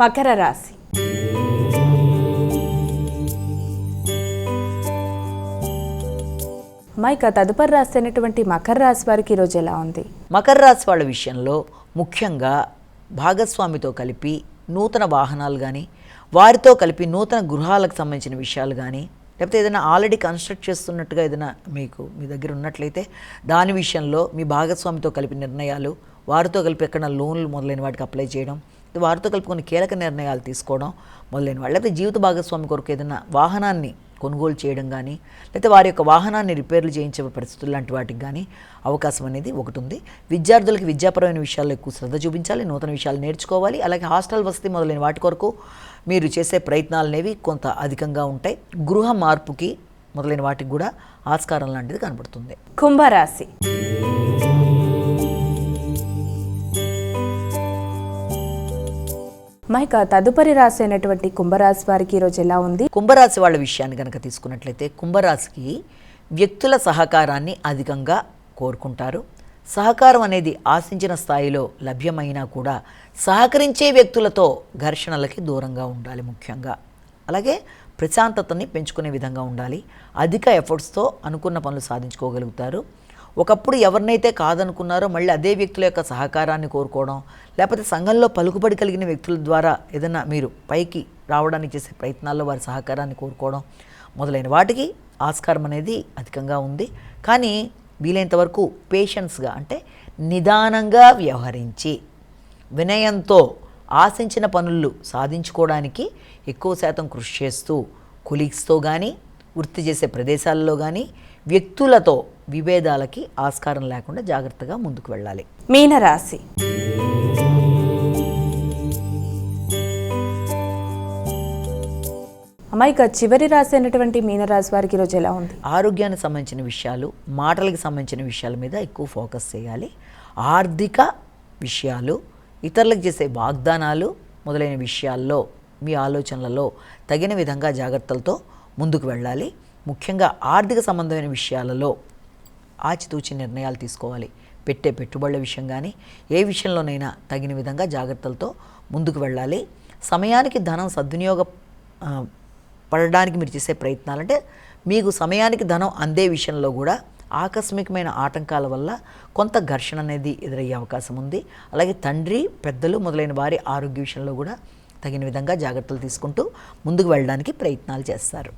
మకర రాశి. మైక తదుపరి రాశి అయినటువంటి మకర రాశి వారికి ఈరోజు ఎలా ఉంది? మకర రాశి వాళ్ళ విషయంలో ముఖ్యంగా భాగస్వామితో కలిపి నూతన వాహనాలు కానీ వారితో కలిపి నూతన గృహాలకు సంబంధించిన విషయాలు కానీ లేకపోతే ఏదైనా ఆల్రెడీ కన్స్ట్రక్ట్ చేస్తున్నట్టుగా ఏదైనా మీకు మీ దగ్గర ఉన్నట్లయితే దాని విషయంలో మీ భాగస్వామితో కలిపి నిర్ణయాలు వారితో కలిపి ఎక్కడ లోన్లు మొదలైన వాటికి అప్లై చేయడం వారితో కలిపి కొన్ని కీలక నిర్ణయాలు తీసుకోవడం మొదలైన వాళ్ళు జీవిత భాగస్వామి కొరకు ఏదైనా వాహనాన్ని కొనుగోలు చేయడం కానీ లేకపోతే వారి యొక్క వాహనాన్ని రిపేర్లు చేయించే పరిస్థితులు లాంటి వాటికి కానీ అవకాశం అనేది ఒకటి ఉంది విద్యార్థులకు విద్యాపరమైన విషయాల్లో ఎక్కువ శ్రద్ధ చూపించాలి నూతన విషయాలు నేర్చుకోవాలి. అలాగే హాస్టల్ వసతి మొదలైన వాటి కొరకు మీరు చేసే ప్రయత్నాలు అనేవి కొంత అధికంగా ఉంటాయి. గృహ మార్పుకి మొదలైన వాటికి కూడా ఆస్కారం లాంటిది కనబడుతుంది. కుంభరాశి. మైక తదుపరి రాశి అయినటువంటి కుంభరాశి వారికి ఈరోజు ఎలా ఉంది? కుంభరాశి వాళ్ళ విషయాన్ని కనుక తీసుకున్నట్లయితే కుంభరాశికి వ్యక్తుల సహకారాన్ని అధికంగా కోరుకుంటారు. సహకారం అనేది ఆశించిన స్థాయిలో లభ్యమైనా కూడా సహకరించే వ్యక్తులతో ఘర్షణలకి దూరంగా ఉండాలి ముఖ్యంగా. అలాగే ప్రశాంతతని పెంచుకునే విధంగా ఉండాలి. అధిక ఎఫర్ట్స్తో అనుకున్న పనులు సాధించుకోగలుగుతారు. ఒకప్పుడు ఎవరినైతే కాదనుకున్నారో మళ్ళీ అదే వ్యక్తుల యొక్క సహకారాన్ని కోరుకోవడం లేకపోతే సంఘంలో పలుకుబడి కలిగిన వ్యక్తుల ద్వారా ఏదైనా మీరు పైకి రావడానికి చేసే ప్రయత్నాల్లో వారి సహకారాన్ని కోరుకోవడం మొదలైన వాటికి ఆస్కారం అనేది అధికంగా ఉంది. కానీ వీలైనంత వరకు పేషెన్స్గా అంటే నిదానంగా వ్యవహరించి వినయంతో ఆశించిన పనులు సాధించుకోవడానికి ఎక్కువ శాతం కృషి చేస్తూ కొలీగ్స్తో కానీ వృత్తి చేసే ప్రదేశాల్లో కానీ వ్యక్తులతో విభేదాలకి ఆస్కారం లేకుండా జాగ్రత్తగా ముందుకు వెళ్ళాలి. మీనరాశి. మైక చివరి రాశి అయినటువంటి మీనరాశి వారికి ఈరోజు ఎలా ఉంది? ఆరోగ్యానికి సంబంధించిన విషయాలు మాటలకు సంబంధించిన విషయాల మీద ఎక్కువ ఫోకస్ చేయాలి. ఆర్థిక విషయాలు ఇతరులకు చేసే వాగ్దానాలు మొదలైన విషయాల్లో మీ ఆలోచనలలో తగిన విధంగా జాగ్రత్తలతో ముందుకు వెళ్ళాలి. ముఖ్యంగా ఆర్థిక సంబంధమైన విషయాలలో ఆచితూచి నిర్ణయాలు తీసుకోవాలి. పెట్టే పెట్టుబడుల విషయం కానీ ఏ విషయంలోనైనా తగిన విధంగా జాగ్రత్తలతో ముందుకు వెళ్ళాలి. సమయానికి ధనం సద్వినియోగ పడడానికి మీరు చేసే ప్రయత్నాలు అంటే మీకు సమయానికి ధనం అందే విషయంలో కూడా ఆకస్మికమైన ఆటంకాల వల్ల కొంత ఘర్షణ అనేది ఎదురయ్యే అవకాశం ఉంది. అలాగే తండ్రి పెద్దలు మొదలైన వారి ఆరోగ్య విషయంలో కూడా తగిన విధంగా జాగ్రత్తలు తీసుకుంటూ ముందుకు వెళ్ళడానికి ప్రయత్నాలు చేస్తారు.